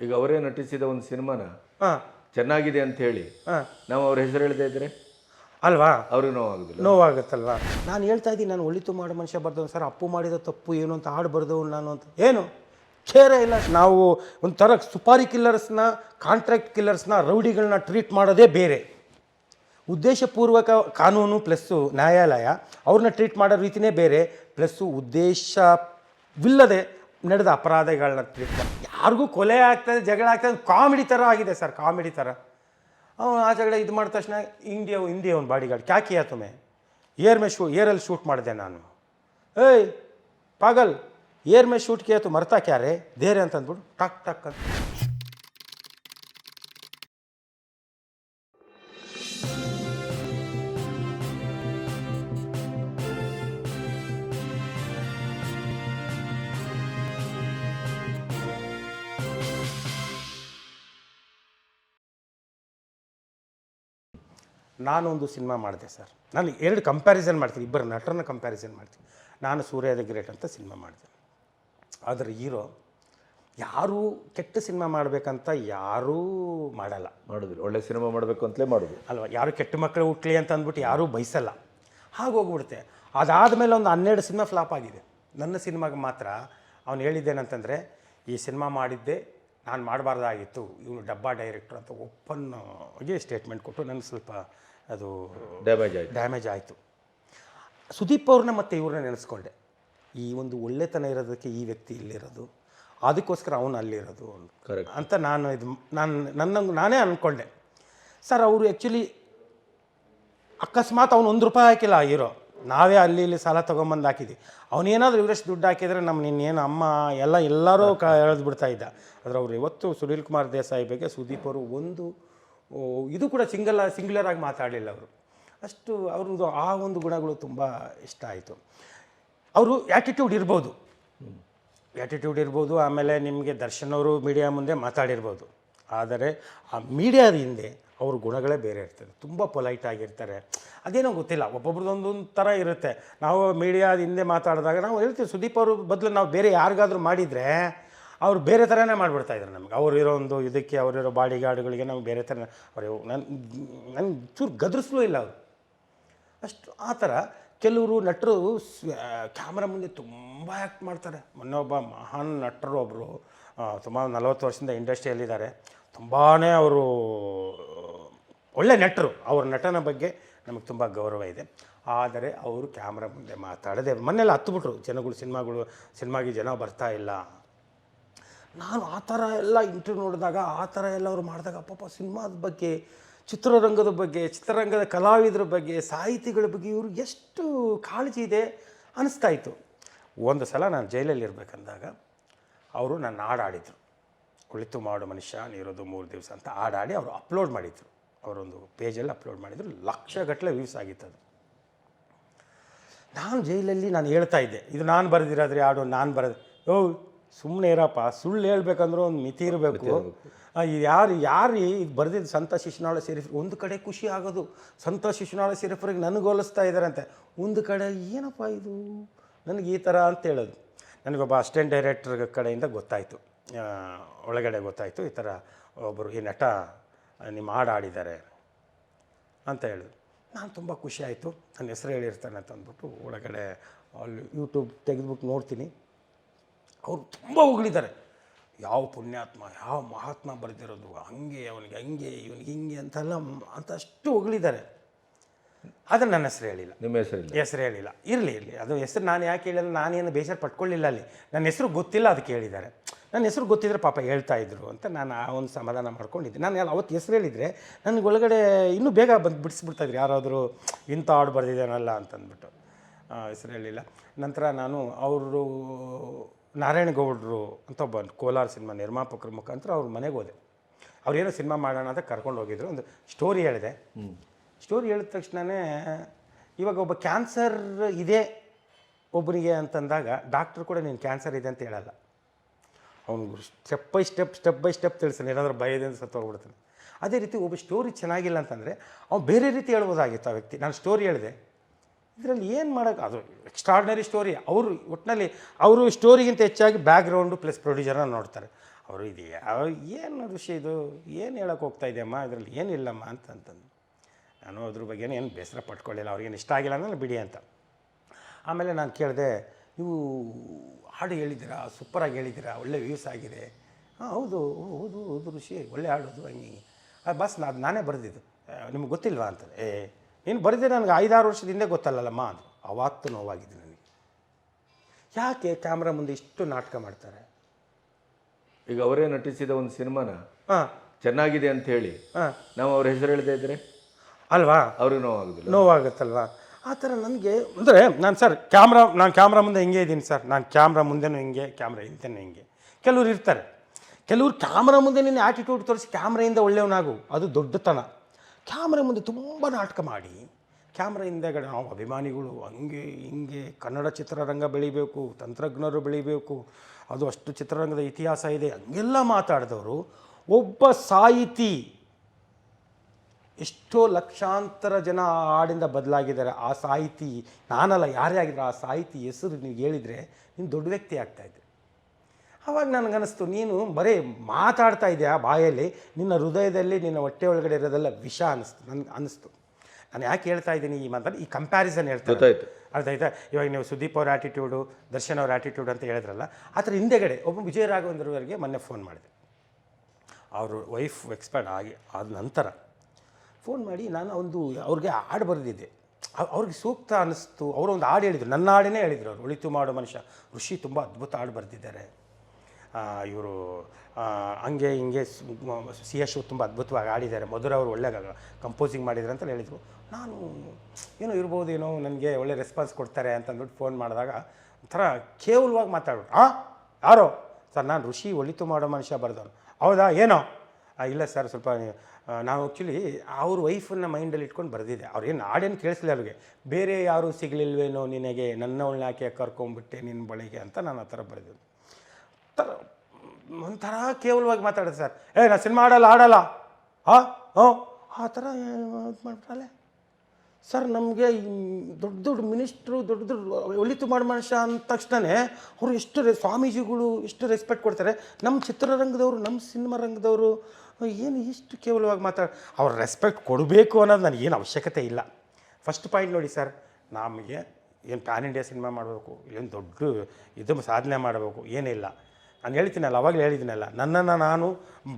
ಈಗ ಅವರೇ ನಟಿಸಿದ ಒಂದು ಸಿನಿಮಾನ ಹಾಂ. ಚೆನ್ನಾಗಿದೆ ಅಂತ ಹೇಳಿ ಹಾಂ. ನಾವು ಅವ್ರ ಹೆಸರು ಹೇಳ್ತಾ ಇದ್ರೆ? ಅಲ್ವಾ? ಅವ್ರಿಗೆ ನೋವಾಗುದಿಲ್ಲ. ನೋವಾಗುತ್ತಲ್ವಾ? ನಾನು ಹೇಳ್ತಾ ಇದ್ದೀನಿ ನಾನು ಒಳಿತು ಮಾಡೋ ಮನುಷ್ಯ ಬರ್ದವನು ಸರ್ ಅಪ್ಪು ಮಾಡಿದ ತಪ್ಪು ಏನು ಅಂತ ಹಾಡು ಬರ್ದವನು ನಾನು ಅಂತ. ಏನು? ಖೇರ ಇಲ್ಲ. ನಾವು ಒಂಥರ ಸುಪಾರಿ ಕಿಲ್ಲರ್ಸ್ನ ಕಾಂಟ್ರಾಕ್ಟ್ ಕಿಲ್ಲರ್ಸ್ನ ರೌಡಿಗಳನ್ನ ಟ್ರೀಟ್ ಮಾಡೋದೇ ಬೇರೆ. ಉದ್ದೇಶಪೂರ್ವಕ ಕಾನೂನು ಪ್ಲಸ್ಸು ನ್ಯಾಯಾಲಯ ಅವ್ರನ್ನ ಟ್ರೀಟ್ ಮಾಡೋ ರೀತಿನೇ ಬೇರೆ. ಪ್ಲಸ್ಸು ಉದ್ದೇಶವಿಲ್ಲದೆ ನಡೆದ ಅಪರಾಧಗಳನ್ನ ಟ್ರೀಟ್ ಮಾಡಿ ಯಾರಿಗೂ ಕೊಲೆ ಆಗ್ತದೆ, ಜಗಳ ಆಗ್ತದೆ ಕಾಮಿಡಿ ಥರ ಆಗಿದೆ ಸರ್, ಕಾಮಿಡಿ ಥರ. ಅವನು ಆ ಜಗಳ ಇದು ಮಾಡಿದ ತಕ್ಷಣ ಇಂಡಿಯಾ ಹಿಂದಿ ಅವ್ನು ಬಾಡಿಗಾರ್ಡ್ ಕ್ಯಾಕಿಯಾ ಕ್ಯಾ ಕಿಯಾ ತುಮೆ ಏರ್ ಮೇ ಶೂ, ಏರಲ್ಲಿ ಶೂಟ್ ಮಾಡಿದೆ ನಾನು. ಏಯ್, ಪಾಗಲ್, ಏರ್ ಮೇ ಶೂಟ್ ಕಿಯಾ ತು ಮರ್ತಾ ಕ್ಯಾರೆ? ದೇರೆ ಅಂತಂದ್ಬಿಟ್ಟು ಟಕ್ ಟಕ್ ಅಂತ. ನಾನೊಂದು ಸಿನಿಮಾ ಮಾಡಿದೆ ಸರ್. ನಾನು ಎರಡು ಕಂಪ್ಯಾರಿಸನ್ ಮಾಡ್ತೀನಿ ಇಬ್ಬರು ನಟರನ್ನ ಕಂಪ್ಯಾರಿಸನ್ ಮಾಡ್ತೀನಿ. ನಾನು ಸೂರ್ಯ ದ ಗ್ರೇಟ್ ಅಂತ ಸಿನಿಮಾ ಮಾಡಿದೆ. ಆದರೆ ಹೀರೋ ಯಾರೂ ಕೆಟ್ಟ ಸಿನಿಮಾ ಮಾಡಬೇಕಂತ ಯಾರೂ ಮಾಡಲ್ಲ. ಮಾಡಿದ್ರು ಒಳ್ಳೆ ಸಿನಿಮಾ ಮಾಡಬೇಕು ಅಂತಲೇ ಮಾಡೋದು. ಅಲ್ವಾ ಯಾರು ಕೆಟ್ಟ ಮಕ್ಕಳು ಹುಟ್ಟಲಿ ಅಂತ ಅಂದ್ಬಿಟ್ಟು ಯಾರೂ ಬಯಸಲ್ಲ. ಹಾಗೆ ಹೋಗ್ಬಿಡುತ್ತೆ. ಅದಾದಮೇಲೆ ಒಂದು ಹನ್ನೆರಡು ಸಿನಿಮಾ ಫ್ಲಾಪ್ ಆಗಿದೆ. ನನ್ನ ಸಿನಿಮಾಗೆ ಮಾತ್ರ ಅವನು ಹೇಳಿದ್ದೇನಂತಂದರೆ ಈ ಸಿನಿಮಾ ಮಾಡಿದ್ದೆ ನಾನು ಮಾಡಬಾರ್ದಾಗಿತ್ತು ಇವನು ಡಬ್ಬಾ ಡೈರೆಕ್ಟ್ರ್ ಅಂತ ಓಪನ್ ಆಗಿ ಸ್ಟೇಟ್ಮೆಂಟ್ ಕೊಟ್ಟು ನನಗೆ ಸ್ವಲ್ಪ ಅದು ಡ್ಯಾಮೇಜ್ ಆಯ್ತು. ಡ್ಯಾಮೇಜ್ ಆಯಿತು. ಸುದೀಪ್ ಅವ್ರನ್ನ ಮತ್ತೆ ಇವ್ರನ್ನ ನೆನೆಸ್ಕೊಂಡೆ. ಈ ಒಂದು ಒಳ್ಳೆತನ ಇರೋದಕ್ಕೆ ಈ ವ್ಯಕ್ತಿ ಇಲ್ಲಿರೋದು ಅದಕ್ಕೋಸ್ಕರ ಅವನು ಅಲ್ಲಿರೋದು. ಅಂತ. ನಾನು ಇದು ನಾನು ನನ್ನ ನಾನೇ ಅಂದ್ಕೊಂಡೆ ಸರ್ ಅವರು ಆ್ಯಕ್ಚುಲಿ ಅಕಸ್ಮಾತ್ ಅವ್ನು ಒಂದು ರೂಪಾಯಿ ಹಾಕಿಲ್ಲ ಇರೋ ಹೀರೋ. ನಾವೇ ಅಲ್ಲಿ ಇಲ್ಲಿ ಸಾಲ ತೊಗೊಂಬಂದು ಹಾಕಿದ್ವಿ. ಅವನೇನಾದರೂ ಇವರಷ್ಟು ದುಡ್ಡು ಹಾಕಿದರೆ ನಮ್ಮ ನಿನ್ನೇನು ಅಮ್ಮ ಎಲ್ಲ ಎಲ್ಲರೂ ಕ ಎಳೆದು ಬಿಡ್ತಾ ಇದ್ದ. ಆದರೆ ಅವರು ಇವತ್ತು ಸುನೀಲ್ ಕುಮಾರ್ ದೇಸಾಯಿ ಬಗ್ಗೆ ಸುದೀಪ್ ಅವರು ಒಂದು ಇದು ಕೂಡ ಸಿಂಗಲ್ ಸಿಂಗ್ಯುಲರ್ ಆಗಿ ಮಾತಾಡಲಿಲ್ಲ ಅವರು. ಅಷ್ಟು ಅವ್ರದ್ದು ಆ ಒಂದು ಗುಣಗಳು ತುಂಬ ಇಷ್ಟ ಆಯಿತು. ಅವರು ಆ್ಯಟಿಟ್ಯೂಡ್ ಇರ್ಬೋದು. ಆ್ಯಟಿಟ್ಯೂಡ್ ಇರ್ಬೋದು, ಆಮೇಲೆ ನಿಮಗೆ ದರ್ಶನ್ ಅವರು ಮೀಡಿಯಾ ಮುಂದೆ ಮಾತಾಡಿರ್ಬೋದು. ಆದರೆ ಆ ಮೀಡಿಯಾದ ಹಿಂದೆ ಅವ್ರ ಗುಣಗಳೇ ಬೇರೆ ಇರ್ತದೆ. ತುಂಬ ಪೊಲೈಟ್ ಆಗಿರ್ತಾರೆ. ಅದೇನೋ ಗೊತ್ತಿಲ್ಲ. ಒಬ್ಬೊಬ್ರದ್ದು ಒಂದೊಂದು ಥರ ಇರುತ್ತೆ. ನಾವು ಮೀಡಿಯಾದ ಹಿಂದೆ ಮಾತಾಡಿದಾಗ ನಾವು ಹೇಳ್ತೀವಿ, ಸುದೀಪ್ ಅವರು ಬದಲು ನಾವು ಬೇರೆ ಯಾರಿಗಾದ್ರೂ ಮಾಡಿದರೆ ಅವ್ರು ಬೇರೆ ಥರನೇ ಮಾಡಿಬಿಡ್ತಾ ಇದ್ದಾರೆ ನಮಗೆ. ಅವ್ರು ಇರೋ ಒಂದು ಇದಕ್ಕೆ ಅವರಿರೋ ಬಾಡಿ ಗಾರ್ಡ್ಗಳಿಗೆ ನಾವು ಬೇರೆ ಥರ ಅವರು ನನ್ನ ನನ್ಗೆ ಚೂರು ಗದರಿಸ್ಲೂ ಇಲ್ಲ ಅವರು. ಅಷ್ಟು ಆ ಥರ ಕೆಲವರು ನಟರು ಕ್ಯಾಮ್ರಾ ಮುಂದೆ ತುಂಬ ಆ್ಯಕ್ಟ್ ಮಾಡ್ತಾರೆ. ಮೊನ್ನೆ ಒಬ್ಬ ಮಹಾನ್ ನಟರು ಒಬ್ಬರು ಸುಮಾರು ನಲವತ್ತು ವರ್ಷದಿಂದ ಇಂಡಸ್ಟ್ರಿಯಲ್ಲಿದ್ದಾರೆ. ತುಂಬಾ ಅವರು, ಒಳ್ಳೆ ನಟರು. ಅವ್ರ ನಟನ ಬಗ್ಗೆ ನಮಗೆ ತುಂಬ ಗೌರವ ಇದೆ. ಆದರೆ ಅವರು ಕ್ಯಾಮ್ರಾ ಮುಂದೆ ಮಾತಾಡದೆ, ಮೊನ್ನೆಲ್ಲ ಹತ್ತುಬಿಟ್ರು ಜನಗಳು, ಸಿನಿಮಾಗಳು, ಸಿನಿಮಾಗೆ ಜನ ಬರ್ತಾ ಇಲ್ಲ. ನಾನು ಆ ಥರ ಎಲ್ಲ ಇಂಟರ್ವ್ಯೂ ನೋಡಿದಾಗ ಆ ಥರ ಎಲ್ಲ ಅವ್ರು ಮಾಡಿದಾಗ ಪಾಪ ಸಿನಿಮಾದ ಬಗ್ಗೆ, ಚಿತ್ರರಂಗದ ಬಗ್ಗೆ, ಚಿತ್ರರಂಗದ ಕಲಾವಿದರ ಬಗ್ಗೆ, ಸಾಹಿತಿಗಳ ಬಗ್ಗೆ ಇವರು ಎಷ್ಟು ಕಾಳಜಿ ಇದೆ ಅನ್ನಿಸ್ತಾ ಇತ್ತು. ಒಂದು ಸಲ ನಾನು ಜೈಲಲ್ಲಿ ಇರಬೇಕಂದಾಗ ಅವರು ನನ್ನ ಹಾಡು ಆಡಿದರು ಕುಳಿತು ಮಾಡು ಮನುಷ್ಯ, ನೀರೋದು ಮೂರು ದಿವಸ ಅಂತ ಹಾಡಾಡಿ ಅವರು ಅಪ್ಲೋಡ್ ಮಾಡಿದರು. ಅವರೊಂದು ಪೇಜಲ್ಲಿ ಅಪ್ಲೋಡ್ ಮಾಡಿದರು. ಲಕ್ಷಗಟ್ಟಲೆ ವ್ಯೂಸ್ ಆಗಿತ್ತು ಅದು. ನಾನು ಜೈಲಲ್ಲಿ ನಾನು ಹೇಳ್ತಾ ಇದ್ದೆ. ಇದು ನಾನು ಬರೆದಿರೋದ್ರೆ ಹಾಡು, ನಾನು ಬರೆದು ಓ ಸುಮ್ಮನೆ ಇರಪ್ಪ ಸುಳ್ಳು ಹೇಳ್ಬೇಕಂದ್ರೆ ಒಂದು ಮಿತಿ ಇರಬೇಕು. ಯಾರು ಯಾರು ಈಗ ಬರೆದಿದ್ದು ಸಂತ ಶಿಶುನಾಳ ಸಿರಿಫ್ ಒಂದು ಕಡೆ ಖುಷಿ ಆಗೋದು. ಸಂತ ಶಿಶುನಾಳ ಸಿರಿಫ್ರಿಗೆ ನನಗೆ ಹೋಲಿಸ್ತಾ ಇದ್ದಾರಂತೆ. ಒಂದು ಕಡೆ ಏನಪ್ಪ ಇದು? ನನಗೆ ಈ ಥರ ಅಂತ ಹೇಳೋದು. ನನಗೊಬ್ಬ ಅಸಿಸ್ಟೆಂಟ್ ಡೈರೆಕ್ಟರ್ ಕಡೆಯಿಂದ ಗೊತ್ತಾಯಿತು. ಒಳಗಡೆ ಗೊತ್ತಾಯಿತು ಈ ಥರ ಒಬ್ಬರು ಈ ನಟ ನಿಮ್ಮ ಹಾಡು ಆಡಿದ್ದಾರೆ ಅಂತ ಹೇಳಿದ್ರು ನಾನು ತುಂಬ ಖುಷಿ ಆಯಿತು. ನನ್ನ ಹೆಸರು ಹೇಳಿರ್ತಾನೆ ಅಂತ ಅಂದ್ಬಿಟ್ಟು ಒಳಗಡೆ ಅಲ್ಲಿ ಯೂಟ್ಯೂಬ್ ತೆಗೆದ್ಬಿಟ್ಟು ನೋಡ್ತೀನಿ. ಅವರು ತುಂಬ ಹೊಗಳಿದ್ದಾರೆ. ಯಾವ ಪುಣ್ಯಾತ್ಮ ಯಾವ ಮಹಾತ್ಮ ಬರೆದಿರೋದು ಹಂಗೆ ಅವನಿಗೆ ಹಂಗೆ ಇವನಿಗೆ ಹಿಂಗೆ ಅಂತೆಲ್ಲ ಅಂತಷ್ಟು ಅಂತ ಅಷ್ಟು ಹೊಗಳಿದ್ದಾರೆ. ಆದರೆ ನನ್ನ ಹೆಸರು ಹೇಳಿಲ್ಲ. ನಿಮ್ಮ ಹೆಸರು ಹೆಸರು ಹೇಳಿಲ್ಲ. ಇರಲಿ ಇರಲಿ. ಅದು ಹೆಸರು ನಾನು ಯಾಕೆ ಹೇಳಿಲ್ಲ ನಾನೇನು ಬೇಸರ ಪಟ್ಕೊಳ್ಳಿಲ್ಲ ಅಲ್ಲಿ. ನನ್ನ ಹೆಸರು ಗೊತ್ತಿಲ್ಲ ಅದಕ್ಕೆ ಹೇಳಿದ್ದಾರೆ. ನನ್ನ ಹೆಸರು ಗೊತ್ತಿದ್ರೆ ಪಾಪ ಹೇಳ್ತಾ ಇದ್ರು ಅಂತ ನಾನು ಆ ಒಂದು ಸಮಾಧಾನ ಮಾಡ್ಕೊಂಡಿದ್ದೆ. ನಾನು ಅವತ್ತು ಹೆಸರು ಹೇಳಿದರೆ ನನಗೆ ಒಳಗಡೆ ಇನ್ನೂ ಬೇಗ ಬಂದು ಬಿಡಿಸ್ಬಿಡ್ತಾಯಿದ್ರು ಯಾರಾದರೂ ಇಂಥ ಹಾಡು ಬರೆದಿದ್ದಾನಲ್ಲ ಅಂತಂದ್ಬಿಟ್ಟು. ಹೆಸರು ಹೇಳಿಲ್ಲ. ನಂತರ ನಾನು ಅವರು ನಾರಾಯಣಗೌಡರು ಅಂತ ಒಬ್ಬ ಕೋಲಾರ ಸಿನಿಮಾ ನಿರ್ಮಾಪಕರ ಮುಖಾಂತರ ಅವ್ರ ಮನೆಗೆ ಹೋದೆ. ಅವ್ರೇನೋ ಸಿನಿಮಾ ಮಾಡೋಣ ಅಂತ ಕರ್ಕೊಂಡು ಹೋಗಿದ್ರು. ಒಂದು ಸ್ಟೋರಿ ಹೇಳಿದೆ. ಸ್ಟೋರಿ ಹೇಳಿದ ತಕ್ಷಣವೇ ಇವಾಗ ಒಬ್ಬ ಕ್ಯಾನ್ಸರ್ ಇದೆ ಒಬ್ಬನಿಗೆ ಅಂತಂದಾಗ ಡಾಕ್ಟ್ರು ಕೂಡ ನೀನು ಕ್ಯಾನ್ಸರ್ ಇದೆ ಅಂತ ಹೇಳಲ್ಲ. ಅವನು step by step step by step ತಿಳಿಸ್ತಾನೆ. ಏನಾದರೂ ಭಯದಿಂದ ಸತ್ತು ಹೋಗ್ಬಿಡ್ತಾನೆ ಅದೇ ರೀತಿ ಒಬ್ಬ ಸ್ಟೋರಿ ಚೆನ್ನಾಗಿಲ್ಲ ಅಂತಂದರೆ ಅವ್ನು ಬೇರೆ ರೀತಿ ಹೇಳ್ಬೋದಾಗಿತ್ತು ಆ ವ್ಯಕ್ತಿ. ನಾನು ಸ್ಟೋರಿ ಹೇಳಿದೆ. ಇದರಲ್ಲಿ ಏನು ಮಾಡೋಕ್ಕೆ ಅದು ಎಕ್ಸ್ಟ್ರಾರ್ಡಿನರಿ ಸ್ಟೋರಿ ಅವರು ಒಟ್ಟಿನಲ್ಲಿ ಅವರು ಸ್ಟೋರಿಗಿಂತ ಹೆಚ್ಚಾಗಿ ಬ್ಯಾಕ್ಗ್ರೌಂಡು ಪ್ಲಸ್ ಪ್ರೊಡ್ಯೂಸರ್ನ ನೋಡ್ತಾರೆ. ಅವರು ಇದೆಯಾ ಏನು ಋಷಿ ಇದು? ಏನು ಹೇಳೋಕೆ ಹೋಗ್ತಾ ಇದೆಯಮ್ಮ? ಇದರಲ್ಲಿ ಏನಿಲ್ಲಮ್ಮ ಅಂತಂತಂದು. ನಾನು ಅದ್ರ ಬಗ್ಗೆ ಏನು ಬೇಸರ ಪಟ್ಕೊಳ್ಳಿಲ್ಲ. ಅವ್ರಿಗೇನು ಇಷ್ಟ ಆಗಿಲ್ಲ ಅಂದ್ರೆ ಬಿಡಿ ಅಂತ. ಆಮೇಲೆ ನಾನು ಕೇಳಿದೆ ನೀವು ಹಾಡು ಹೇಳಿದ್ದೀರಾ? ಸೂಪರಾಗಿ ಹೇಳಿದ್ದೀರಾ? ಒಳ್ಳೆ ವ್ಯೂಸ್ ಆಗಿದೆ. ಹಾಂ ಹೌದು ಹೌದು ಹೌದು ಋಷಿ. ಒಳ್ಳೆ ಹಾಡೋದು ಹಂಗೆ ಆ, ಬಸ್ ನಾನು ನಾನೇ ಬರೆದಿದ್ದು. ನಿಮ್ಗೆ ಗೊತ್ತಿಲ್ವಾ? ಅಂತ ಏ ನೀನು ಬರೆದಿದ್ದೆ ನನಗೆ ಐದಾರು ವರ್ಷದ ಹಿಂದೆ ಗೊತ್ತಲ್ಲಲ್ಲಮ್ಮ ಅದು. ಅವಾಗ್ತು ನೋವಾಗಿದ್ದು ನನಗೆ. ಯಾಕೆ ಕ್ಯಾಮ್ರಾ ಮುಂದೆ ಇಷ್ಟು ನಾಟಕ ಮಾಡ್ತಾರೆ? ಈಗ ಅವರೇ ನಟಿಸಿದ ಒಂದು ಸಿನಿಮಾನ ಹಾಂ. ಚೆನ್ನಾಗಿದೆ ಅಂತ ಹೇಳಿ ಹಾಂ. ನಾವು ಅವ್ರ ಹೆಸರು ಹೇಳ್ತಾ ಇದ್ರೆ? ಅಲ್ವಾ? ಅವ್ರಿಗೆ ನೋವಾಗುದಿಲ್ಲ. ನೋವಾಗುತ್ತಲ್ವಾ? ಆ ಥರ ನನಗೆ ಅಂದರೆ ನಾನು ಸರ್ ಕ್ಯಾಮ್ರಾ ನಾನು ಕ್ಯಾಮ್ರಾ ಮುಂದೆ ಹಿಂಗೆ ಇದ್ದೀನಿ ಸರ್. ನಾನು ಕ್ಯಾಮ್ರಾ ಮುಂದೆನೂ ಹಿಂಗೆ ಕ್ಯಾಮ್ರಾ ಹಿಂದೆನೂ ಹಿಂಗೆ. ಕೆಲವ್ರು ಇರ್ತಾರೆ. ಕೆಲವ್ರು ಕ್ಯಾಮ್ರಾ ಮುಂದೆ ನಿನ್ನ ಆ್ಯಟಿಟ್ಯೂಡ್ ತೋರಿಸಿ ಕ್ಯಾಮ್ರಾಯಿಂದ ಒಳ್ಳೆಯವನಾಗು. ಅದು ದೊಡ್ಡತನ. ಕ್ಯಾಮ್ರಾ ಮುಂದೆ ತುಂಬ ನಾಟಕ ಮಾಡಿ. ಕ್ಯಾಮ್ರಾ ಹಿಂದೆಗಡೆ ನಾವು ಅಭಿಮಾನಿಗಳು ಹಂಗೆ ಹಿಂಗೆ ಕನ್ನಡ ಚಿತ್ರರಂಗ ಬೆಳಿಬೇಕು, ತಂತ್ರಜ್ಞರು ಬೆಳಿಬೇಕು, ಅದು ಅಷ್ಟು ಚಿತ್ರರಂಗದ ಇತಿಹಾಸ ಇದೆ, ಹಂಗೆಲ್ಲ ಮಾತಾಡಿದವರು ಒಬ್ಬ ಸಾಹಿತಿ ಎಷ್ಟೋ ಲಕ್ಷಾಂತರ ಜನ ಆ ಹಾಡಿಂದ ಬದಲಾಗಿದ್ದಾರೆ. ಆ ಸಾಹಿತಿ, ನಾನಲ್ಲ, ಯಾರೇ ಆಗಿದ್ರು ಆ ಸಾಹಿತಿ ಹೆಸರು ನೀವು ಹೇಳಿದರೆ ನೀನು ದೊಡ್ಡ ವ್ಯಕ್ತಿ ಆಗ್ತಾ ಇದ್ದೆ. ಆವಾಗ ನನಗನ್ನಿಸ್ತು ನೀನು ಬರೀ ಮಾತಾಡ್ತಾ ಇದೆಯಾ ಬಾಯಲ್ಲಿ? ನಿನ್ನ ಹೃದಯದಲ್ಲಿ ನಿನ್ನ ಹೊಟ್ಟೆ ಒಳಗಡೆ ಇರೋದೆಲ್ಲ ವಿಷ ಅನ್ನಿಸ್ತು ನನಗೆ ಅನ್ನಿಸ್ತು ನಾನು ಯಾಕೆ ಹೇಳ್ತಾ ಇದ್ದೀನಿ ಈ ಮಾತು ಈ ಕಂಪ್ಯಾರಿಸನ್ ಹೇಳ್ತಾ ಅರ್ಥ ಆಯ್ತಾ ಇವಾಗ ನೀವು ಸುದೀಪ್ ಅವ್ರ ಆ್ಯಟಿಟ್ಯೂಡು ದರ್ಶನ್ ಅವ್ರ ಆ್ಯಟಿಟ್ಯೂಡ್ ಅಂತ ಹೇಳಿದ್ರಲ್ಲ ಆ ಥರ ಹಿಂದೆಗಡೆ ಒಬ್ಬ ವಿಜಯ ರಾಘವೇಂದ್ರವರಿಗೆ ಮೊನ್ನೆ ಫೋನ್ ಮಾಡಿದೆ. ಅವರು ವೈಫ್ ಎಕ್ಸ್ಪೈರ್ಡ್ ಆಗಿ ಆದ ನಂತರ ಫೋನ್ ಮಾಡಿ ನಾನು ಒಂದು ಅವ್ರಿಗೆ ಹಾಡು ಬರೆದಿದ್ದೆ. ಅವ್- ಅವ್ರಿಗೆ ಸೂಕ್ತ ಅನ್ನಿಸ್ತು ಅವರು ಒಂದು ಹಾಡು ಹೇಳಿದರು. ನನ್ನ ಹಾಡೇ ಹೇಳಿದರು ಅವರು. ಉಳಿತು ಮಾಡೋ ಮನುಷ್ಯ. ಋಷಿ ತುಂಬ ಅದ್ಭುತ ಹಾಡು ಬರೆದಿದ್ದಾರೆ. ಇವರು ಹಂಗೆ ಹಿಂಗೆ ಸಿ ಎಸ್ ತುಂಬ ಅದ್ಭುತವಾಗಿ ಆಡಿದ್ದಾರೆ. ಮಧುರ ಅವರು ಒಳ್ಳೆ ಕಂಪೋಸಿಂಗ್ ಮಾಡಿದ್ರು ಅಂತ ಹೇಳಿದರು. ನಾನು ಏನೋ ಇರ್ಬೋದೇನೋ ನನಗೆ ಒಳ್ಳೆ ರೆಸ್ಪಾನ್ಸ್ ಕೊಡ್ತಾರೆ ಅಂತ ಅಂದ್ಬಿಟ್ಟು ಫೋನ್ ಮಾಡಿದಾಗ ಒಂಥರ ಕೇವಲವಾಗಿ ಮಾತಾಡೋರು ಹಾಂ ಯಾರೋ? ಸರ್ ನಾನು ಋಷಿ ಒಳಿತು ಮಾಡೋ ಮನುಷ್ಯ ಬರೆದವನು. ಹೌದಾ? ಏನೋ? ಇಲ್ಲ ಸರ್ ಸ್ವಲ್ಪ ಆ, ನಾವು ಆ್ಯಕ್ಚುಲಿ ಅವ್ರ ವೈಫನ್ನ ಮೈಂಡಲ್ಲಿ ಇಟ್ಕೊಂಡು ಬರೆದಿದ್ದೆ. ಅವ್ರೇನು ಹಾಡೇನು ಕೇಳಿಸ್ಲಿಲ್ಲ ಅವ್ರಿಗೆ. ಬೇರೆ ಯಾರೂ ಸಿಗಲಿಲ್ವೇನೋ ನಿನಗೆ ನನ್ನವಳನ್ನ ಯಾಕೆ ಕರ್ಕೊಂಡ್ಬಿಟ್ಟೆ ನಿನ್ನ ಬಳಿಗೆ ಅಂತ ನಾನು ಆ ಥರ ಬರೆದಿದ್ದೆ. ಥರ ಒಂಥರ ಕೇವಲವಾಗಿ ಮಾತಾಡೋದು ಸರ್. ಏ, ನಾ ಸಿನಿಮಾ ಆಡಲ್ಲ ಆಡಲ್ಲ ಹಾಂ? ಹ್ಞೂ ಆ ಥರ ಇದು ಸರ್, ನಮಗೆ ದೊಡ್ಡ ದೊಡ್ಡ ಮಿನಿಸ್ಟ್ರು, ದೊಡ್ಡ ದೊಡ್ಡ ಒಳಿತು ಮಾಡೋ ಮನುಷ್ಯ ಅಂದ ತಕ್ಷಣವೇ ಅವರು ಎಷ್ಟು ರೆ, ಸ್ವಾಮೀಜಿಗಳು ಎಷ್ಟು ರೆಸ್ಪೆಕ್ಟ್ ಕೊಡ್ತಾರೆ. ನಮ್ಮ ಚಿತ್ರರಂಗದವರು ನಮ್ಮ ಸಿನಿಮಾ ರಂಗದವರು, ಏನು ಇಷ್ಟು ಕೇವಲವಾಗಿ ಮಾತಾಡ ಅವ್ರು ರೆಸ್ಪೆಕ್ಟ್ ಕೊಡಬೇಕು ಅನ್ನೋದು ನನಗೇನು ಅವಶ್ಯಕತೆ ಇಲ್ಲ. ಫಸ್ಟ್ ಪಾಯಿಂಟ್ ನೋಡಿ ಸರ್, ನಮಗೆ ಏನು ಪ್ಯಾನ್ ಇಂಡಿಯಾ ಸಿನಿಮಾ ಮಾಡಬೇಕು, ಏನು ದೊಡ್ಡ ಇದು ಸಾಧನೆ ಮಾಡಬೇಕು, ಏನಿಲ್ಲ. ನಾನು ಹೇಳ್ತೀನಲ್ಲ ಅವಾಗಲೇ ಹೇಳಿದ್ದೀನಲ್ಲ ನನ್ನನ್ನು ನಾನು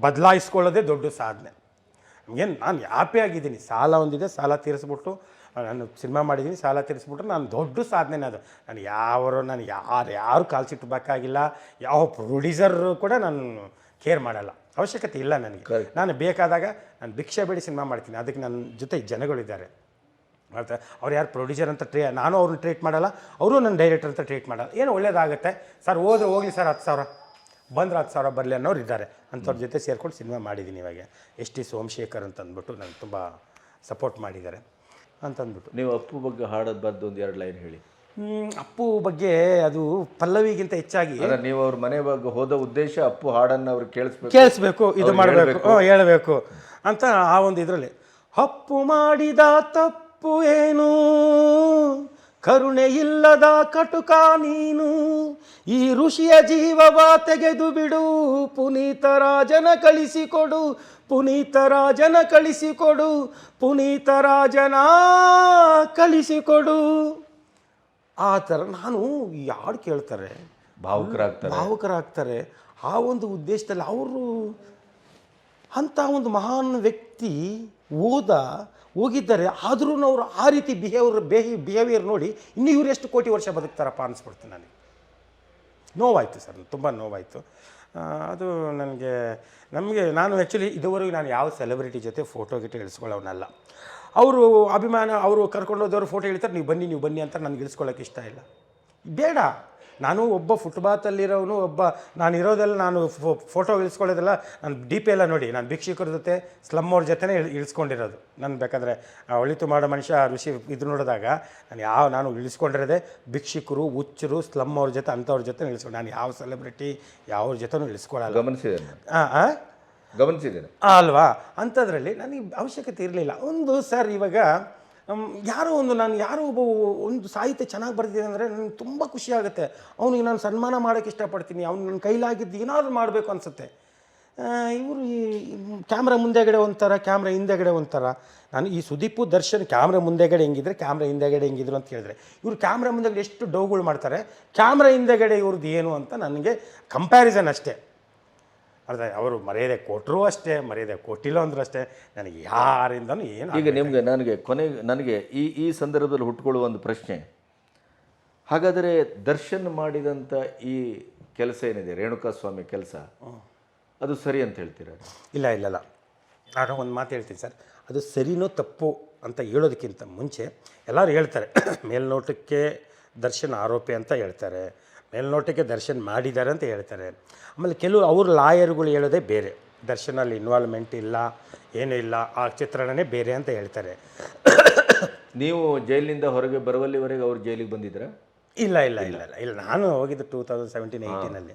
ಬದಲಾಯಿಸ್ಕೊಳ್ಳೋದೇ ದೊಡ್ಡ ಸಾಧನೆ. ಏನು ನಾನು ಹ್ಯಾಪಿ ಆಗಿದ್ದೀನಿ ಸಾಲ ಒಂದಿದೆ ಸಾಲ ತೀರಿಸ್ಬಿಟ್ಟು ನಾನು ಸಿನಿಮಾ ಮಾಡಿದ್ದೀನಿ ಸಾಲ ತೀರಿಸ್ಬಿಟ್ರೆ ನಾನು ದೊಡ್ಡ ಸಾಧನೆ ಅದು. ನಾನು ಯಾವರು ನಾನು ಯಾರು ಯಾರು ಕಾಲು ಬೇಕಾಗಿಲ್ಲ ಯಾವ ಪ್ರೊಡ್ಯೂಸರ್ ಕೂಡ ನಾನು ಕೇರ್ ಮಾಡಲ್ಲ. ಅವಶ್ಯಕತೆ ಇಲ್ಲ ನನಗೆ. ನಾನು ಬೇಕಾದಾಗ ನಾನು ಭಿಕ್ಷೆ ಬೇಡಿ ಸಿನಿಮಾ ಮಾಡ್ತೀನಿ. ಅದಕ್ಕೆ ನನ್ನ ಜೊತೆ ಜನಗಳಿದ್ದಾರೆ. ಮತ್ತು ಅವ್ರು ಯಾರು ಪ್ರೊಡ್ಯೂಸರ್ ಅಂತ ಟ್ರೇ ನಾನು ಅವ್ರನ್ನ ಟ್ರೀಟ್ ಮಾಡಲ್ಲ ಅವರು ನನ್ನ ಡೈರೆಕ್ಟರ್ ಅಂತ ಟ್ರೀಟ್ ಮಾಡಲ್ಲ. ಏನು ಒಳ್ಳೇದಾಗುತ್ತೆ. ಸರ್ ಹೋದ್ರೆ ಹೋಗಲಿ ಸರ್ ಹತ್ತು ಸಾವಿರ. ಬಂದ್ರೆ ಹತ್ತು ಸಾವಿರ ಬರಲಿ ಅನ್ನೋರು ಇದ್ದಾರೆ. ಅಂಥವ್ರ ಜೊತೆ ಸೇರ್ಕೊಂಡು ಸಿನಿಮಾ ಮಾಡಿದ್ದೀನಿ ಇವಾಗ. ಎಸ್ ಟಿ ಸೋಮಶೇಖರ್ ಅಂತ ಅಂದ್ಬಿಟ್ಟು ನನಗೆ ತುಂಬ ಸಪೋರ್ಟ್ ಮಾಡಿದ್ದಾರೆ. ಅಂತಂದ್ಬಿಟ್ಟು. ನೀವು ಅಪ್ಪು ಬಗ್ಗೆ ಹಾಡೋದು ಬರ್ದು ಒಂದು ಎರಡು ಲೈನ್ ಹೇಳಿ. ಅಪ್ಪು ಬಗ್ಗೆ ಅದು ಪಲ್ಲವಿಗಿಂತ ಹೆಚ್ಚಾಗಿ ನೀವು ಅವ್ರ ಮನೆ ಬಗ್ಗೆ ಹೋದ ಉದ್ದೇಶ ಅಪ್ಪು ಹಾಡನ್ನು ಅವ್ರಿಗೆ ಕೇಳಿಸ್ಬೇಕು. ಕೇಳಿಸ್ಬೇಕು ಇದು ಮಾಡಬೇಕು. ಹೇಳಬೇಕು. ಅಂತ ಆ ಒಂದು ಇದರಲ್ಲಿ ಅಪ್ಪು ಮಾಡಿದ ತಪ್ಪು ಏನು? ಕರುಣೆ ಇಲ್ಲದ ಕಟುಕ ನೀನು ಈ ಋಷಿಯ ಜೀವವ ತೆಗೆದು ಬಿಡು ಪುನೀತ ರಾಜನ ಕಳಿಸಿಕೊಡು ಪುನೀತ ರಾಜನ ಕಳಿಸಿಕೊಡು ಪುನೀತ ರಾಜನ ಕಳಿಸಿಕೊಡು. ಆ ಥರ ನಾನು ಯಾರು ಕೇಳ್ತಾರೆ? ಭಾವುಕರಾಗ್ತಾರೆ. ಭಾವುಕರಾಗ್ತಾರೆ. ಆ ಒಂದು ಉದ್ದೇಶದಲ್ಲಿ ಅವರು ಅಂಥ ಒಂದು ಮಹಾನ್ ವ್ಯಕ್ತಿ ಓದ ಹೋಗಿದ್ದಾರೆ ಆದರೂ ಅವರು ಆ ರೀತಿ ಬಿಹೇವಿಯರ್ ಬೇಹಿ ಬಿಹೇವಿಯರ್ ನೋಡಿ ಇನ್ನೂ ಇವ್ರು ಎಷ್ಟು ಕೋಟಿ ವರ್ಷ ಬದುಕ್ತಾರಪ್ಪ ಅನಿಸ್ಬಿಡ್ತು ನನಗೆ. ನೋವಾಯಿತು ಸರ್, ತುಂಬ ನೋವಾಯಿತು. ಅದು ನನಗೆ, ನಮಗೆ, ನಾನು ಆ್ಯಕ್ಚುಲಿ ಇದುವರೆಗೂ ನಾನು ಯಾವ ಸೆಲೆಬ್ರಿಟಿ ಜೊತೆ ಫೋಟೋ ಗಿಟ್ಟು ಇಳಿಸ್ಕೊಳ್ಳೋನಲ್ಲ. ಅವರು ಅಭಿಮಾನ, ಅವರು ಕರ್ಕೊಂಡೋದವ್ರು ಫೋಟೋ ಹೇಳ್ತಾರೆ ನೀವು ಬನ್ನಿ ನೀವು ಬನ್ನಿ ಅಂತ ನನಗೆ ಇಳಿಸ್ಕೊಳ್ಳೋಕೆ ಇಷ್ಟ ಇಲ್ಲ. ಬೇಡ. ನಾನು ಒಬ್ಬ ಫುಟ್ಬಾತಲ್ಲಿರೋನು ಒಬ್ಬ ನಾನು ಇರೋದೆಲ್ಲ ನಾನು ಫೋಟೋ ಇಳಿಸ್ಕೊಳ್ಳೋದೆಲ್ಲ ನಾನು ಡಿ ಪಿ ಎಲ್ಲ ನೋಡಿ ನಾನು ಭಿಕ್ಷುಕರ ಜೊತೆ ಸ್ಲಮ್ ಅವ್ರ ಜೊತೆ ಇಳ್- ಇಳಿಸ್ಕೊಂಡಿರೋದು. ನಾನು ಬೇಕಾದರೆ ಆ ಒಳಿತು ಮಾಡೋ ಮನುಷ್ಯ ಋಷಿ ಇದು ನೋಡಿದಾಗ ನಾನು ಯಾವ ನಾನು ಇಳಿಸ್ಕೊಂಡಿರೋದೆ ಭಿಕ್ಷಿಕರು ಹುಚ್ಚರು ಸ್ಲಮ್ ಅವ್ರ ಜೊತೆ ಅಂಥವ್ರ ಜೊತೆ ಇಳಿಸ್ಕೊಂಡು ನಾನು ಯಾವ ಸೆಲೆಬ್ರಿಟಿ ಯಾವ ಜೊತೆನೂ ಇಳಿಸ್ಕೊಳ್ಳಲ್ಲ ಗಮನಿಸಿದ್ದೇನೆ. ಹಾಂ ಹಾಂ ಗಮನಿಸಿದ್ದೇನೆ. ಅಲ್ವಾ? ಅಂಥದ್ರಲ್ಲಿ ನನಗೆ ಅವಶ್ಯಕತೆ ಇರಲಿಲ್ಲ. ಒಂದು ಸರ್ ಇವಾಗ ಯಾರೋ ಒಂದು ನಾನು ಯಾರೋ ಒಬ್ಬ ಒಂದು ಸಾಹಿತ್ಯ ಚೆನ್ನಾಗಿ ಬರ್ತಿದೆ ಅಂದರೆ ನನಗೆ ತುಂಬ ಖುಷಿ ಆಗುತ್ತೆ. ಅವನಿಗೆ ನಾನು ಸನ್ಮಾನ ಮಾಡೋಕ್ಕೆ ಇಷ್ಟಪಡ್ತೀನಿ. ಅವ್ನು ನನ್ನ ಕೈಲಾಗಿದ್ದು ಏನಾದರೂ ಮಾಡಬೇಕು ಅನಿಸುತ್ತೆ. ಇವರು ಈ ಕ್ಯಾಮ್ರಾ ಮುಂದೆಗಡೆ ಒಂಥರ, ಕ್ಯಾಮ್ರಾ ಹಿಂದೆಗಡೆ ಒಂಥರ. ನಾನು ಈ ಸುದೀಪು ದರ್ಶನ್ ಕ್ಯಾಮ್ರಾ ಮುಂದೆಗಡೆ ಹೆಂಗಿದ್ರೆ ಕ್ಯಾಮ್ರಾ ಹಿಂದೆಗಡೆ ಹೆಂಗಿದ್ರು ಅಂತ ಹೇಳಿದ್ರೆ, ಇವರು ಕ್ಯಾಮ್ರಾ ಮುಂದೆಗಡೆ ಎಷ್ಟು ಡೌಗಳು ಮಾಡ್ತಾರೆ, ಕ್ಯಾಮ್ರಾ ಹಿಂದೆಗಡೆ ಇವ್ರದ್ದು ಏನು ಅಂತ ನನಗೆ ಕಂಪ್ಯಾರಿಸನ್ ಅಷ್ಟೇ. ಅರ್ಧ ಅವರು ಮರ್ಯಾದೆ ಕೊಟ್ಟರು ಅಷ್ಟೇ ಮರ್ಯಾದೆ ಕೊಟ್ಟಿಲ್ಲ ಅಂದ್ರೂ ಅಷ್ಟೇ. ನನಗೆ ಯಾರಿಂದನೂ ಏನು ಈಗ ನಿಮಗೆ ನನಗೆ ಕೊನೆ ನನಗೆ ಈ ಈ ಸಂದರ್ಭದಲ್ಲಿ ಹುಟ್ಟುಕೊಳ್ಳುವ ಒಂದು ಪ್ರಶ್ನೆ. ಹಾಗಾದರೆ ದರ್ಶನ್ ಮಾಡಿದಂಥ ಈ ಕೆಲಸ ಏನಿದೆ? ರೇಣುಕಾ ಸ್ವಾಮಿ ಕೆಲಸ ಅದು ಸರಿ ಅಂತ ಹೇಳ್ತೀರಾ? ಇಲ್ಲ ಇಲ್ಲ ಇಲ್ಲ. ನಾನು ಒಂದು ಮಾತು ಹೇಳ್ತೀನಿ ಸರ್. ಅದು ಸರಿನೋ ತಪ್ಪು ಅಂತ ಹೇಳೋದಕ್ಕಿಂತ ಮುಂಚೆ ಎಲ್ಲರೂ ಹೇಳ್ತಾರೆ. ಮೇಲ್ನೋಟಕ್ಕೆ ದರ್ಶನ್ ಆರೋಪಿ ಅಂತ ಹೇಳ್ತಾರೆ. ಮೇಲ್ನೋಟಕ್ಕೆ ದರ್ಶನ್ ಮಾಡಿದ್ದಾರೆ ಅಂತ ಹೇಳ್ತಾರೆ. ಆಮೇಲೆ ಕೆಲವು ಅವ್ರ ಲಾಯರ್ಗಳು ಹೇಳೋದೇ ಬೇರೆ. ದರ್ಶನಲ್ಲಿ ಇನ್ವಾಲ್ವ್ಮೆಂಟ್ ಇಲ್ಲ ಏನೂ ಇಲ್ಲ ಆ ಚಿತ್ರಣನೇ ಬೇರೆ ಅಂತ ಹೇಳ್ತಾರೆ. ನೀವು ಜೈಲಿನಿಂದ ಹೊರಗೆ ಬರುವಲ್ಲಿವರೆಗೆ ಅವ್ರು ಜೈಲಿಗೆ ಬಂದಿದ್ರಾ ಇಲ್ಲ ಇಲ್ಲ ಇಲ್ಲ ಇಲ್ಲ. ಇಲ್ಲ ನಾನು ಹೋಗಿದ್ದು ಟೂ ತೌಸಂಡ್ ಸೆವೆಂಟೀನ್ ಏಯ್ಟೀನಲ್ಲಿ